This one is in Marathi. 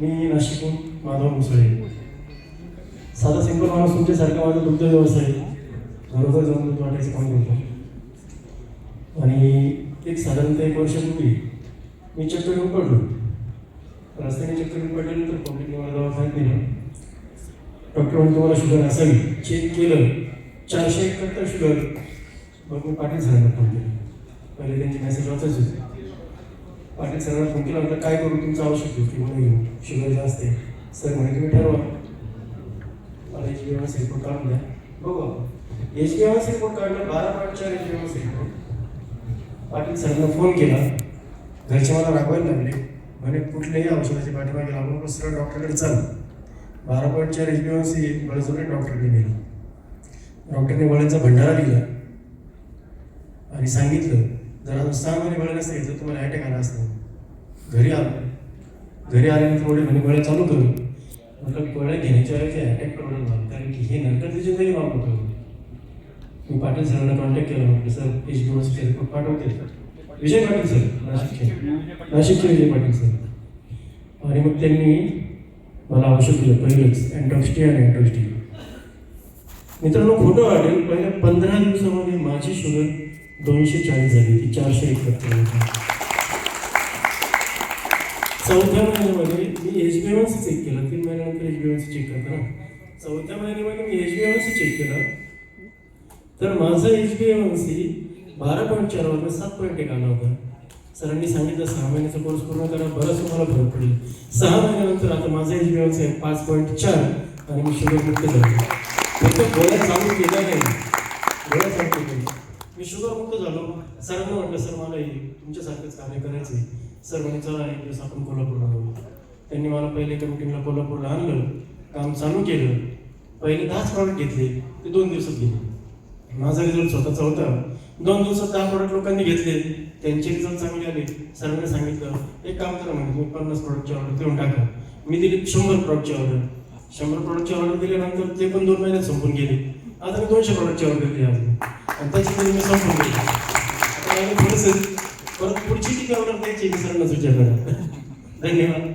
मी नाशिकहून माधव मुसळे. साधा सिंपल माणूस तुमच्यासारखा माझा दुग्ध व्यवसाय. बरोबर जाऊन दूध वाटायचं काम करतो. आणि एक साधारणतः एक वर्षापूर्वी मी चक्कर येऊन पडलो. रस्त्याने चक्कर येऊन पडल्यानंतर पब्लिकने मला दवाखान्यात नेलं. डॉक्टर म्हणून तुम्हाला शुगर असावी चेक केलं. चारशे एकाहत्तर शुगर. मग मी झालं सरांना पहिले त्यांची मेसेज वाचायची होती. पाटील सरांना फोन केला म्हटलं काय करू? तुमचं आवश्यक होती मला घेऊ शुगर जास्त आहे. सर म्हणे तुम्ही ठरवा. मला H B M S report काढून द्या. बघू आपण. H B M S report काढला बारा पॉईंट चार H B M S report. Patil सरांना फोन केला. घरचे मला रागवायला लागले. म्हणे कुठल्याही औषधाची पाठीमागे लागू नको सरळ डॉक्टरकडे चाल. बारा पॉईंट चार H B M C Baljore डॉक्टरकडे नेलं. डॉक्टरने बळांचा भंडारा दिला. आणि सांगितलं जर अजून सहा महिने बळ तर तुम्हाला अटॅक आला असतो. घरी आलो. घरी आल्यानंतर थोडे म्हणे गोळ्या चालू करू. म्हटलं गोळ्या घेण्याच्या वेळेस अटॅक प्रॉब्लेम झाला कारण की हे नंतर तिचे घरी करू मी पाटील सरांना कॉन्टॅक्ट केला. म्हटलं सर एच डी एमचे रिपोर्ट पाठवते विजय पाटील सर नाशिकचे. नाशिकचे विजय पाटील सर आणि मग त्यांनी मला औषध दिलं पहिलंच अँटॉक्स्टी आणि अँटॉक्स्टी मित्रांनो खोटं वाटेल. पहिल्या पंधरा दिवसामध्ये माझी शुगर दोनशे चाळीस झाली ती चारशे एकाहत्तर होती. चौथ्या महिन्यामध्ये मी एच बी एम चेक केलं. तीन महिन्यानंतर एच बी एम चेक करतो ना. चौथ्या महिन्यामध्ये मी एच बी एम चेक केलं. तर माझं एच बी एम सी बारा पॉईंट चार होतं सात पॉईंट एक आला होता. सरांनी सांगितलं सहा महिन्याचा कोर्स पूर्ण करा बरंच तुम्हाला फरक पडेल. सहा महिन्यानंतर आता माझं एच बी एम आहे पाच पॉईंट चार आणि मी शुगर मुक्त झालो. फक्त गोळ्या चालू केल्या नाही. गोळ्या चालू केल्या मी शुगरमुक्त झालो. सरांना म्हटलं सर मला हे तुमच्यासारखंच कार्य करायचं आहे सर म्हणे चला एक दिवस आपण कोल्हापूरला जाऊ. त्यांनी मला पहिले कमिटीला कोल्हापूरला आणलं काम चालू केलं. पहिले दहाच प्रॉडक्ट घेतले ते दोन दिवसात गेले. माझा रिझल्ट स्वतःचा होता. दोन दिवसात दहा प्रॉडक्ट लोकांनी घेतले. त्यांचे रिझल्ट चांगले आले. सरांनी सांगितलं एक काम करा म्हणजे तुम्ही पन्नास प्रॉडक्टची ऑर्डर देऊन टाका. मी दिली शंभर प्रॉडक्टची ऑर्डर शंभर प्रॉडक्टची ऑर्डर दिल्यानंतर ते पण दोन महिन्यात संपून गेले. आता मी दोनशे प्रॉडक्टची ऑर्डर दिली आज. आणि त्याच्यामध्ये मी संपून गेली आता मला थोडंसं परत पुढची किती ऑर्डर द्यायची हे सरांनाच विचार करा. धन्यवाद.